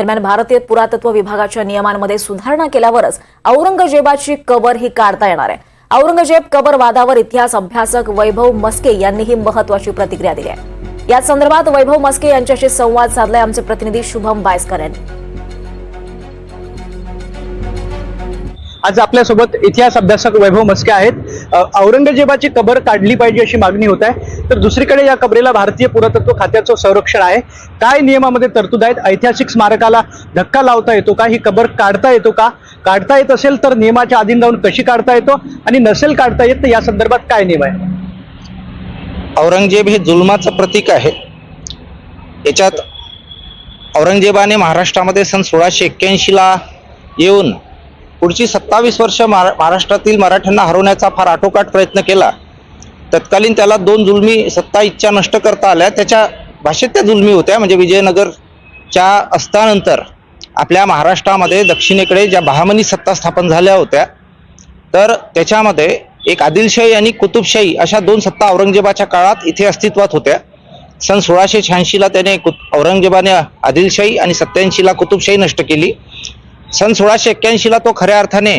दरम्यान भारतीय पुरातत्व विभागाच्या नियमांमध्ये सुधारणा केल्यावरच औरंगजेबाची कबर ही काढता येणार आहे. औरंगजेब कबर वादावर इतिहास अभ्यासक वैभव मस्के यांनी ही महत्वाची प्रतिक्रिया दिली आहे. या संदर्भात वैभव मस्के यांच्याशी संवाद साधलाय आमचे प्रतिनिधी शुभम बायस्कर यांनी. आज आपल्यासोबत इतिहास अभ्यासक वैभव मस्के आहेत. औरंगजेबाची कबर काढली पाहिजे अशी मागणी होत आहे. तर दुसरीकडे या कबरेला भारतीय पुरातत्व खात्याचं संरक्षण आहे. काय नियमामध्ये तरतूद आहेत? ऐतिहासिक स्मारकाला धक्का लावता येतो का? ही कबर काढता येतो का? काढता येत असेल तर नियमाच्या अधीन जाऊन कशी काढता येतो? आणि नसेल काढता येत तर या संदर्भात काय नियम आहे औरंगजेब हे जुलमाचं प्रतीक आहे. याच्यात औरंगजेबाने महाराष्ट्रामध्ये सन सोळाशे एक्क्याऐंशीला येऊन पुढची सत्तावीस वर्ष महारा महाराष्ट्रातील मराठ्यांना हरवण्याचा फार आटोकाट प्रयत्न केला. तत्कालीन त्याला दोन जुलमी सत्ता इच्छा नष्ट करता आल्या. त्याच्या भाषेत त्या जुलमी होत्या. म्हणजे विजयनगरच्या असतानंतर आपल्या महाराष्ट्रामध्ये दक्षिणेकडे ज्या बहामनी सत्ता स्थापन झाल्या होत्या तर त्याच्यामध्ये एक आदिलशाही आणि कुतुबशाही अशा दोन सत्ता औरंगजेबाच्या काळात इथे अस्तित्वात होत्या. सन सोळाशे शहाऐंशीला त्याने कु औरंगजेबाने आदिलशाही आणि सत्याऐंशीला कुतुबशाही नष्ट केली. सन सोळाशे एक्क्याऐंशीला तो खऱ्या अर्थाने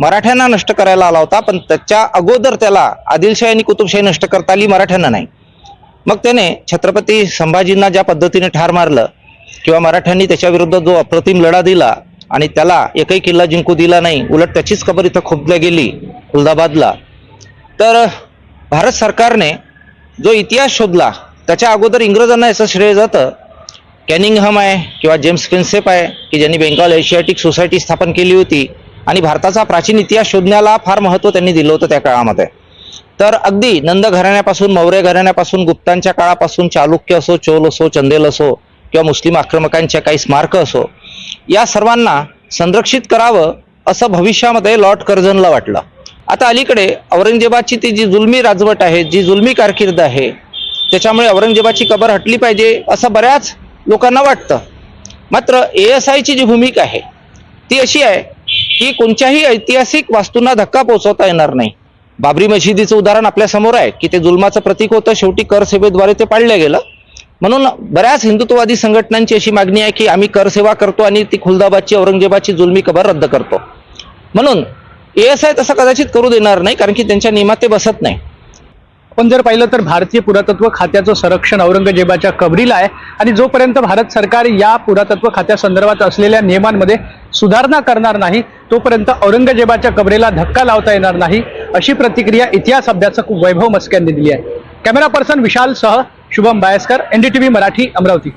मराठ्यांना नष्ट करायला आला होता पण त्याच्या अगोदर त्याला आदिलशाही आणि कुतुबशाही नष्ट करता आली मराठ्यांना नाही. मग त्याने छत्रपती संभाजींना ज्या पद्धतीने ठार मारलं किंवा मराठ्यांनी त्याच्या विरुद्ध जो अप्रतिम लढा दिला आणि त्याला एकही किल्ला जिंकू दिला नाही उलट त्याचीच खबर इथं खोपल्या गेली खुलदाबादला तर भारत सरकारने जो इतिहास शोधला त्याच्या अगोदर इंग्रजांना याचं श्रेय जातं कॅनिंगहम आहे किंवा जेम्स प्रिन्सेप आहे की ज्यांनी बेंगॉल एशियाटिक सोसायटी स्थापन केली होती आणि भारताचा प्राचीन इतिहास शोधण्याला फार महत्त्व त्यांनी दिलं होतं त्या काळामध्ये. तर अगदी नंद घराण्यापासून मौर्य घराण्यापासून गुप्तांच्या काळापासून चालुक्य असो चोल असो चंदेल असो किंवा मुस्लिम आक्रमकांच्या काही स्मारक असो या सर्वांना संरक्षित करावं असं भविष्यामध्ये लॉर्ड कर्झनला वाटलं. आता अलीकडे औरंगजेबाची ती जी जुलमी राजवट आहे जी जुलमी कारकीर्द आहे त्याच्यामुळे औरंगजेबाची कबर हटली पाहिजे असं बऱ्याच लोकांना वाटतं. मात्र ए एस आयची जी भूमिका आहे ती अशी आहे की कोणत्याही ऐतिहासिक वास्तूंना धक्का पोहोचवता येणार नाही. बाबरी मशिदीचं उदाहरण आपल्यासमोर आहे की ते जुलमाचं प्रतीक होतं शेवटी कर सेवेद्वारे ते पाळलं गेलं. म्हणून बऱ्याच हिंदुत्ववादी संघटनांची अशी मागणी आहे की आम्ही कर सेवा करतो आणि ती खुलदाबादची औरंगजेबाची जुलमी कबर रद्द करतो. म्हणून ए एस आय तसं कदाचित करू देणार नाही कारण की त्यांच्या नियमात ते बसत नाही. आपण जर पाहिलं तर भारतीय पुरातत्व खात्याचं संरक्षण औरंगजेबाच्या कबरीला आहे. आणि जोपर्यंत भारत सरकार या पुरातत्व खात्यासंदर्भात असलेल्या नियमांमध्ये सुधारणा करणार नाही तोपर्यंत औरंगजेबाच्या कबरेला धक्का लावता येणार नाही अशी प्रतिक्रिया इतिहास अभ्यासक वैभव मस्क्यांनी दिली आहे. कॅमेरा पर्सन विशाल सह शुभम बायस्कर एनडीटीव्ही मराठी अमरावती.